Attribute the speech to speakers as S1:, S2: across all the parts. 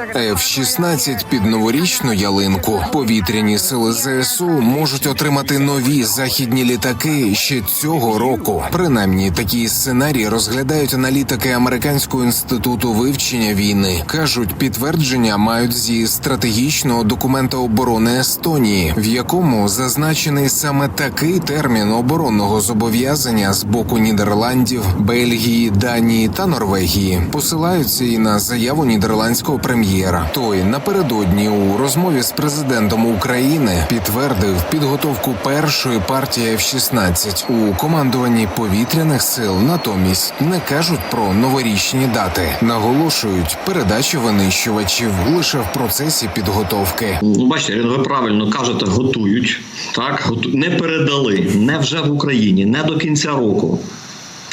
S1: F-16 під новорічну ялинку. Повітряні сили ЗСУ можуть отримати нові західні літаки ще цього року. Принаймні, такий сценарій розглядають аналітики американського інституту вивчення війни. кажуть, підтвердження мають зі стратегічного документа оборони Естонії, в якому зазначений саме такий термін оборонного зобов'язання з боку Нідерландів, Бельгії, Данії та Норвегії. Посилаються і на заяву нідерландського прем'єра. Той напередодні у розмові з президентом України підтвердив підготовку першої партії F-16. у командуванні повітряних сил. Натомість не кажуть про новорічні дати. Наголошують, передача винищувачів лише в процесі підготовки.
S2: Ну, бачите, ви правильно кажете, готують. Так, готу... не передали, не вже в Україні, не до кінця року.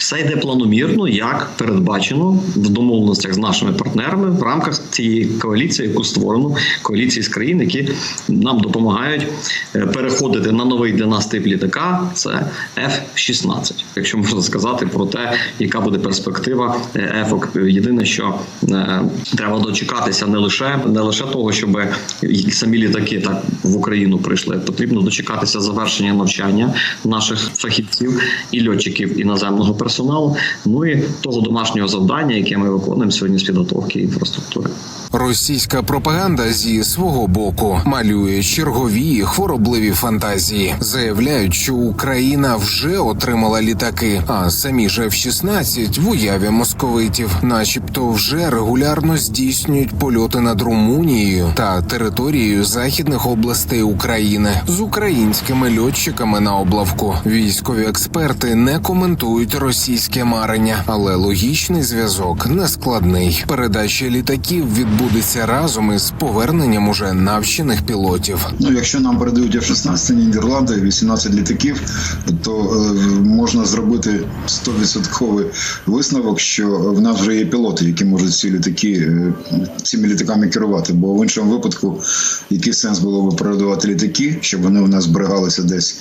S2: Все йде планомірно, як передбачено в домовленостях з нашими партнерами в рамках цієї коаліції, яку створено коаліції з країн, які нам допомагають е, переходити на новий для нас тип літака. Це F-16, якщо можна сказати про те, яка буде перспектива е, F. Єдине, що е, треба дочекатися не лише не лише того, щоб самі літаки так в Україну прийшли. Потрібно дочекатися завершення навчання наших фахівців і льотчиків іноземного персоналу. Ну і того домашнього завдання, яке ми виконуємо сьогодні з підготовки інфраструктури.
S1: Російська пропаганда зі свого боку малює чергові хворобливі фантазії. Заявляють, що Україна вже отримала літаки, а самі ж F-16 в уяві московитів, начебто, вже регулярно здійснюють польоти над Румунією та територією західних областей України з українськими льотчиками на облавку. Військові експерти не коментують російське марення, але логічний зв'язок нескладний. Передача літаків відбудеться разом із поверненням уже навчених пілотів.
S3: Ну, якщо нам передають F-16 Нідерланди, 18 літаків, то е, можна зробити 100% висновок, що в нас вже є пілоти, які можуть ці літаки е, цими літаками керувати. Бо в іншому випадку, який сенс було би передавати літаки, щоб вони у нас зберігалися десь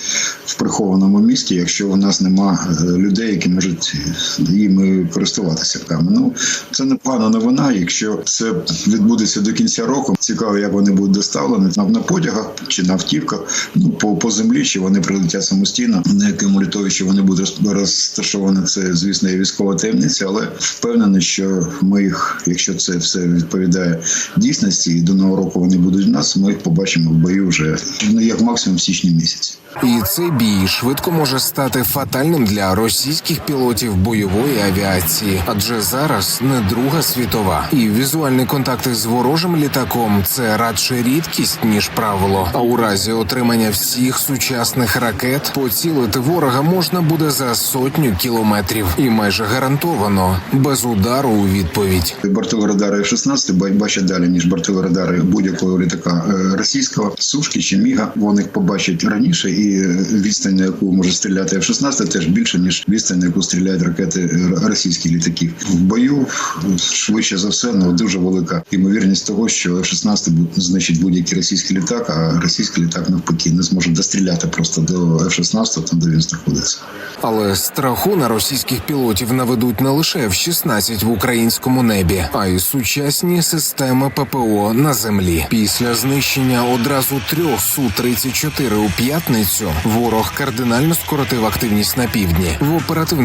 S3: в прихованому місті, якщо у нас нема е, людей, які можуть їми користуватися. Там. Ну це непогана новина. Якщо це відбудеться до кінця року, цікаво, як вони будуть доставлені на, потягах чи на автівках, ну по, по землі, чи вони прилетять самостійно, на якому літовищі вони будуть розташовані. Це звісно є військова таємниця, але впевнений, що ми їх, якщо це все відповідає дійсності, і до нового року вони будуть в нас. Ми їх побачимо в бою вже ну як максимум в січні місяці.
S1: І цей бій швидко може стати фатальним для російських пілотів бойової авіації, адже зараз не Друга світова, і візуальні контакти з ворожим літаком це радше рідкість ніж правило. А у разі отримання всіх сучасних ракет поцілити ворога можна буде за сотню кілометрів, і майже гарантовано без удару у відповідь.
S3: Бортові радари F-16 бачать далі, ніж бортові радари будь-якого літака е, російського, сушки чи міга. Вони побачать раніше, і відстань, на яку може стріляти F-16, теж більше, ніж відстань, на яку стріляють ракети е, російських літаків. В бою е, швидше за все, ну дуже велика ймовірність того, що F-16 бу- знищить будь-який російський літак, а російський літак навпаки не зможе достріляти просто до F-16, там де він знаходиться.
S1: Але страху на російських пілотів наведуть не лише F-16 в українському небі, а й сучасні системи ППО на землі. Після знищення одразу трьох су 34 у п'ятницю ворог кардинально скоротив активність на півдні. В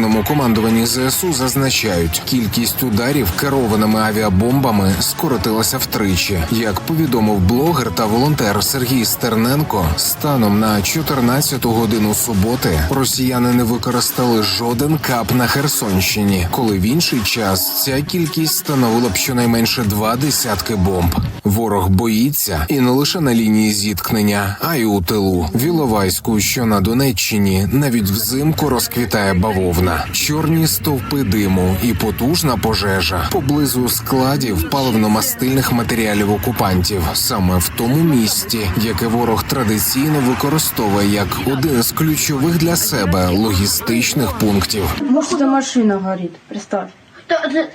S1: оперативному командуванні ЗСУ зазначають, кількість ударів керованими авіабомбами скоротилася втричі. Як повідомив блогер та волонтер Сергій Стерненко, станом на 14 годину суботи росіяни не використали жоден кап на Херсонщині, коли в інший час ця кількість становила б щонайменше два десятки бомб. Ворог боїться і не лише на лінії зіткнення, а й у тилу. В Іловайську, що на Донеччині, навіть взимку розквітає бавовна, чорні стовпи диму і потужна пожежа поблизу складів паливно-мастильних матеріалів окупантів, саме в тому місті, яке ворог традиційно використовує як один з ключових для себе логістичних пунктів.
S4: Может, это машина горит, представь.
S5: Кто это?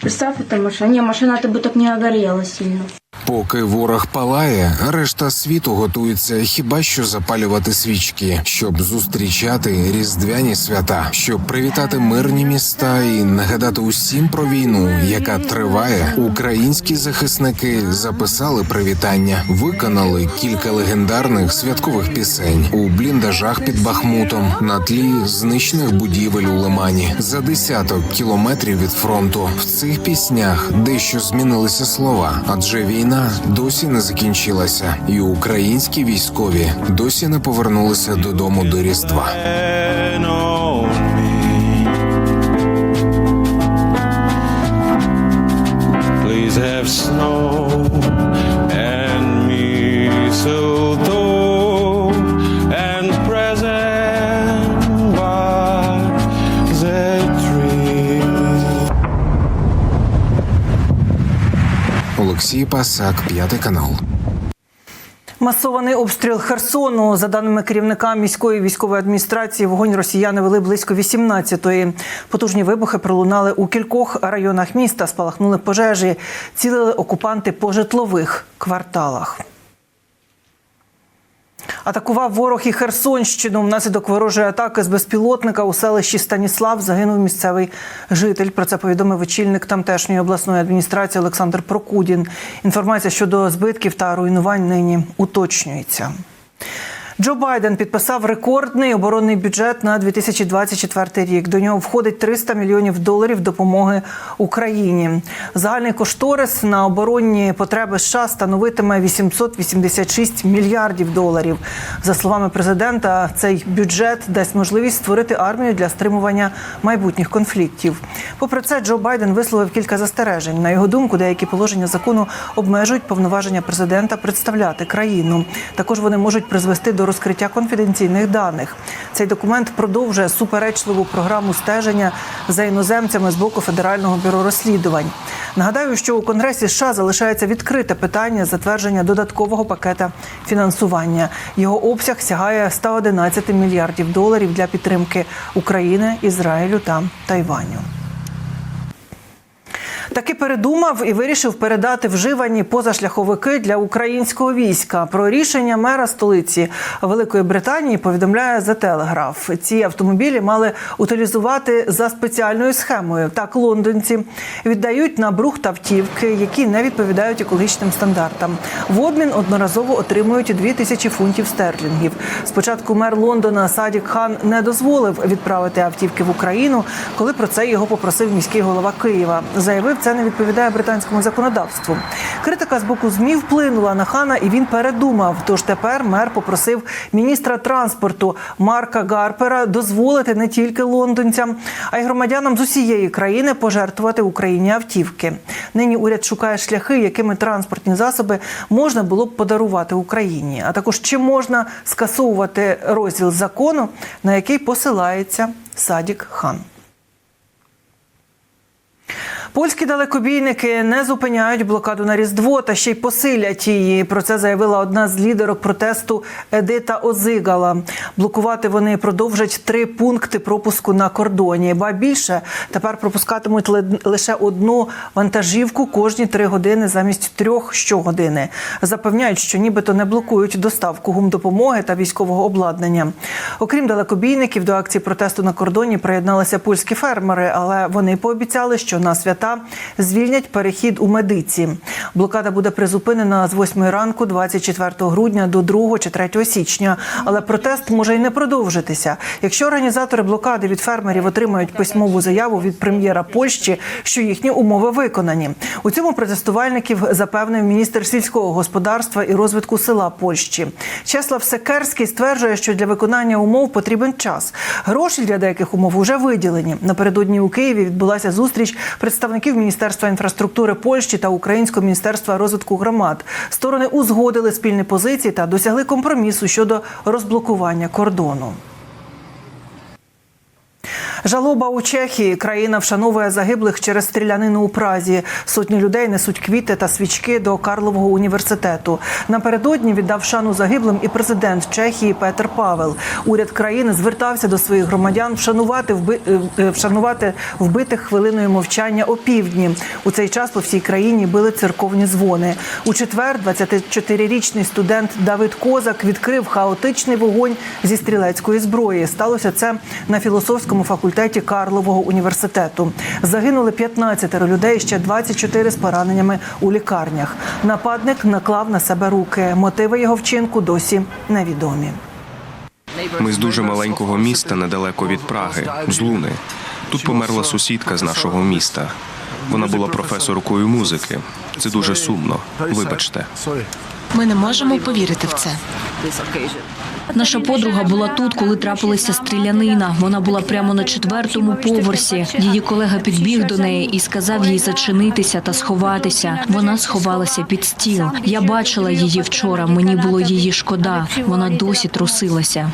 S4: Представь, это машина. Не, машина-то бы так не огорела сильно.
S1: Поки ворог палає, решта світу готується хіба що запалювати свічки, щоб зустрічати різдвяні свята, щоб привітати мирні міста і нагадати усім про війну, яка триває. Українські захисники записали привітання, виконали кілька легендарних святкових пісень у бліндажах під Бахмутом на тлі знищених будівель у Лимані за десяток кілометрів від фронту. В цих піснях дещо змінилися слова, адже війна досі не закінчилася, і українські військові досі не повернулися додому до Різдва.
S5: have snow and mistletoe
S1: Олексій Пасак, п'ятий канал.
S6: Масований обстріл Херсону. За даними керівника міської військової адміністрації, вогонь росіяни вели близько 18-ї. Потужні вибухи пролунали у кількох районах міста. Спалахнули пожежі. Цілили окупанти по житлових кварталах. Атакував ворог і Херсонщину. Внаслідок ворожої атаки з безпілотника у селищі Станіслав загинув місцевий житель. Про це повідомив очільник тамтешньої обласної адміністрації Олександр Прокудін. Інформація щодо збитків та руйнувань нині уточнюється. Джо Байден підписав рекордний оборонний бюджет на 2024 рік. До нього входить 300 мільйонів доларів допомоги Україні. Загальний кошторис на оборонні потреби США становитиме 886 мільярдів доларів. За словами президента, цей бюджет дасть можливість створити армію для стримування майбутніх конфліктів. Попри це, Джо Байден висловив кілька застережень. На його думку, деякі положення закону обмежують повноваження президента представляти країну. Також вони можуть призвести до розкриття конфіденційних даних. Цей документ продовжує суперечливу програму стеження за іноземцями з боку Федерального бюро розслідувань. Нагадаю, що у Конгресі США залишається відкрите питання затвердження додаткового пакета фінансування. Його обсяг сягає 111 мільярдів доларів для підтримки України, Ізраїлю та Тайваню. Таки передумав і вирішив передати вживані позашляховики для українського війська. Про рішення мера столиці Великої Британії повідомляє The Telegraph. Ці автомобілі мали утилізувати за спеціальною схемою. Так, лондонці віддають на брухт автівки, які не відповідають екологічним стандартам. В обмін одноразово отримують 2 тисячі фунтів стерлінгів. Спочатку мер Лондона Садік Хан не дозволив відправити автівки в Україну, коли про це його попросив міський голова Києва. Заявив, це не відповідає британському законодавству. Критика з боку змі вплинула на хана, і він передумав. Тож тепер мер попросив міністра транспорту Марка Гарпера дозволити не тільки лондонцям, а й громадянам з усієї країни пожертвувати Україні автівки. Нині уряд шукає шляхи, якими транспортні засоби можна було б подарувати Україні, а також чи можна скасовувати розділ закону, на який посилається Садік Хан. Польські далекобійники не зупиняють блокаду на Різдво та ще й посилять її. Про це заявила одна з лідерок протесту Едита Озигала. Блокувати вони продовжать три пункти пропуску на кордоні. Ба більше тепер пропускатимуть ли- лише одну вантажівку кожні три години замість трьох щогодини. Запевняють, що нібито не блокують доставку гумдопомоги та військового обладнання. Окрім далекобійників, до акції протесту на кордоні приєдналися польські фермери, але вони пообіцяли, що на свята звільнять перехід у медиці. Блокада буде призупинена з 8 ранку, 24 грудня до 2 чи 3 січня. Але протест може й не продовжитися. Якщо організатори блокади від фермерів отримають письмову заяву від прем'єра Польщі, що їхні умови виконані. У цьому протестувальників запевнив міністр сільського господарства і розвитку села Польщі. Чеслав Секерський стверджує, що для виконання умов потрібен час. Гроші для деяких умов вже виділені. Напередодні у Києві відбулася зустріч представників Міністерства інфраструктури Польщі та Українського міністерства розвитку громад. Сторони узгодили спільні позиції та досягли компромісу щодо розблокування кордону. Жалоба у Чехії. Країна вшановує загиблих через стрілянину у Празі. Сотні людей несуть квіти та свічки до Карлового університету. Напередодні віддав шану загиблим і президент Чехії Петер Павел. Уряд країни звертався до своїх громадян вшанувати вби... е, е, вшанувати вбитих хвилиною мовчання опівдні. У цей час по всій країні били церковні дзвони. У четвер 24-річний студент Давид Козак відкрив хаотичний вогонь зі стрілецької зброї. Сталося це на філософському факультеті Карлового університету. Загинули 15 людей, ще 24 з пораненнями у лікарнях. Нападник наклав на себе руки. Мотиви його вчинку досі невідомі.
S7: Ми з дуже маленького міста недалеко від Праги, з Луни. Тут померла сусідка з нашого міста. Вона була професоркою музики. Це дуже сумно. Вибачте.
S8: Ми не можемо повірити в це.
S9: Наша подруга була тут, коли трапилася стрілянина. Вона була прямо на четвертому поверсі. Її колега підбіг до неї і сказав їй зачинитися та сховатися. Вона сховалася під стіл. Я бачила її вчора. Мені було її шкода. Вона досі трусилася.